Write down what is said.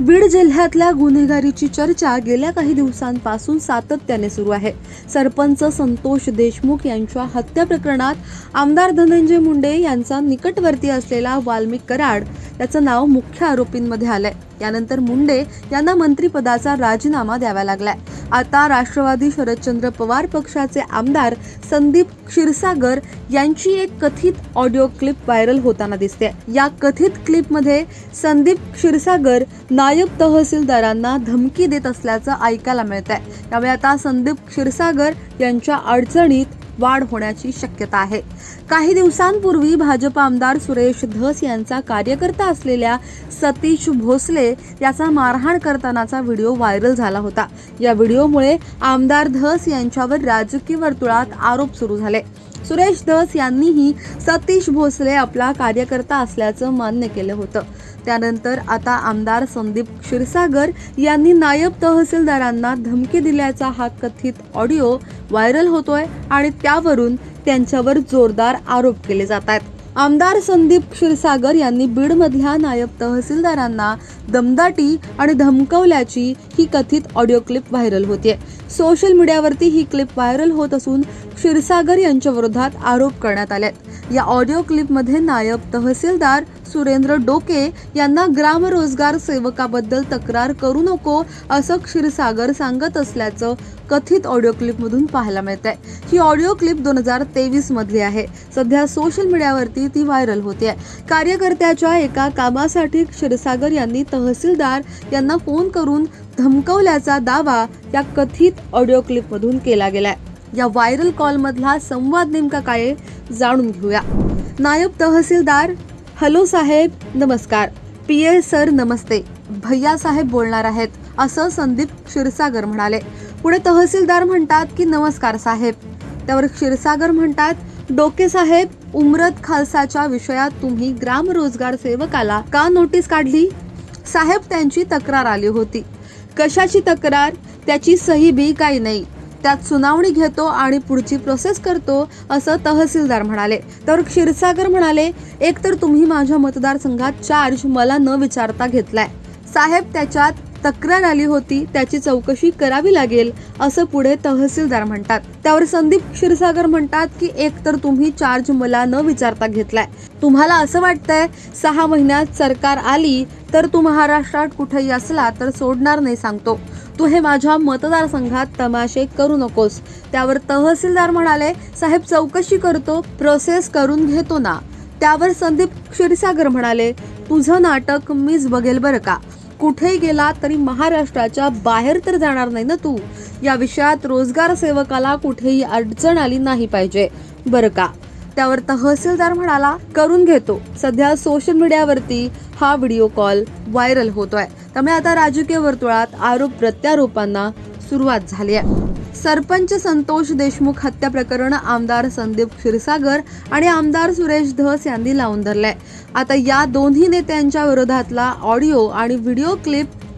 बीड जिल्ह्यातल्या गुन्हेगारीची चर्चा गेल्या काही दिवसांपासून सातत्याने सुरू आहे. सरपंच संतोष देशमुख यांच्या हत्या प्रकरणात आमदार धनंजय मुंडे यांचा निकटवर्ती असलेला वाल्मिक कराड याचं नाव मुख्य आरोपींमध्ये आलंय. यानंतर मुंडे यांना मंत्रिपदाचा राजीनामा द्यावा लागलाय. आता राष्ट्रवादी शरदचंद्र पवार पक्षाचे आमदार संदीप क्षीरसागर यांची एक कथित ऑडिओ क्लिप व्हायरल होताना दिसते. या कथित क्लिपमध्ये संदीप क्षीरसागर नायब तहसीलदारांना धमकी देत असल्याचं ऐकायला मिळत आहे त्यामुळे आता संदीप क्षीरसागर यांच्या अडचणीत वाढ होण्याची शक्यता आहे. काही दिवसांपूर्वी भाजप आमदार सुरेश धस यांचा कार्यकर्ता असलेल्या सतीश भोसले याचा मारहाण करतानाचा व्हिडिओ व्हायरल झाला होता. या व्हिडिओमुळे आमदार धस यांच्यावर राजकीय वर्तुळात आरोप सुरू झाले. सुरेश धस यांनीही सतीश भोसले आपला कार्यकर्ता असल्याचं मान्य केलं होतं. त्यानंतर आता आमदार संदीप क्षीरसागर यांनी नायब तहसीलदारांना धमकी दिल्याचा हा कथित ऑडिओ व्हायरल होतोय आणि त्यावरून त्यांच्यावर जोरदार आरोप केले जात आहेत. आमदार संदीप क्षीरसागर यांनी बीडमधल्या नायब तहसीलदारांना दमदाटी आणि धमकवल्याची ही कथित ऑडिओ क्लिप व्हायरल होतीये. सोशल मीडियावरती ही क्लिप व्हायरल होत असून क्षीरसागर यांच्या विरोधात आरोप करण्यात आले या ऑडिओ क्लिपमध्ये नायब तहसीलदार सुरेंद्र डोके यांना ग्रामरोजगार सेवकाबद्दल तक्रार करू नको असं क्षीरसागर सांगत असल्याचं कथित ऑडिओ क्लिपमधून पाहायला मिळत आहे ही ऑडिओ क्लिप दोन हजार तेवीस मधली आहे. सध्या सोशल मीडियावरती ती व्हायरल होते कार्यकर्त्याच्या एका कामासाठी क्षीरसागर यांनी तहसीलदार यांना फोन करून धमकवल्याचा दावा या कथित ऑडिओ क्लिपमधून केला गेलाय. या व्हायरल कॉलमधला संवाद नेमका काय आहे? जाणून घेऊया. नायब तहसीलदार हॅलो साहेब नमस्कार. पी ए सर नमस्ते. भैया साहेब बोलणार आहेत असं संदीप क्षीरसागर म्हणाले. पुढे तहसीलदार म्हणतात की नमस्कार साहेब. त्यावर क्षीरसागर म्हणतात डोके साहेब उमरत खालसाच्या विषयात तुम्ही ग्राम रोजगार सेवकाला का नोटीस काढली? साहेब त्यांची तक्रार आली होती. कशाची तक्रार? त्याची सही बी काही नाही. त्यात सुनावणी घेतो आणि पुढची प्रोसेस करतो असं तहसीलदार म्हणाले. तर क्षीरसागर म्हणाले एकतर तुम्ही माझ्या मतदारसंघात चार्ज मला न विचारता घेतलाय. साहेब त्याच्यात तक्रार आली होती त्याची चौकशी करावी लागेल असं पुढे तहसीलदार म्हणतात. त्यावर संदीप क्षीरसागर म्हणतात की एकतर तुम्ही चार्ज मला न विचारता घेतलाय. तुम्हाला असं वाटतंय सहा महिन्यात सरकार आली तर तू महाराष्ट्रात कुठेही असला तर सोडणार नाही सांगतो. तू हे माझ्या मतदारसंघात तमाशे करू नकोस. त्यावर तहसीलदार म्हणाले साहेब चौकशी करतो प्रोसेस करून घेतो ना. त्यावर संदीप क्षीरसागर म्हणाले तुझं नाटक मीच बघेल बरं का. कुठेही गेला तरी महाराष्ट्राच्या बाहेर तर जाणार नाही ना तू. या विषयात रोजगार सेवकाला कुठेही अडचण आली नाही पाहिजे. बरं का. त्यावर तहसीलदार म्हणाला करून घेतो. सध्या सोशल मीडियावरती हा व्हिडिओ कॉल व्हायरल होतोय. त्यामुळे आता राजकीय वर्तुळात आरोप प्रत्यारोपांना सुरुवात झाली आहे. सरपंच संतोष देशमुख हत्या प्रकरण आमदार संदीप क्षीरसागर आणि आमदार सुरेश धस यांनी लावून धरलाय. आता या दोन्ही नेत्यांच्या विरोधातला ऑडिओ आणि व्हिडिओ क्लिप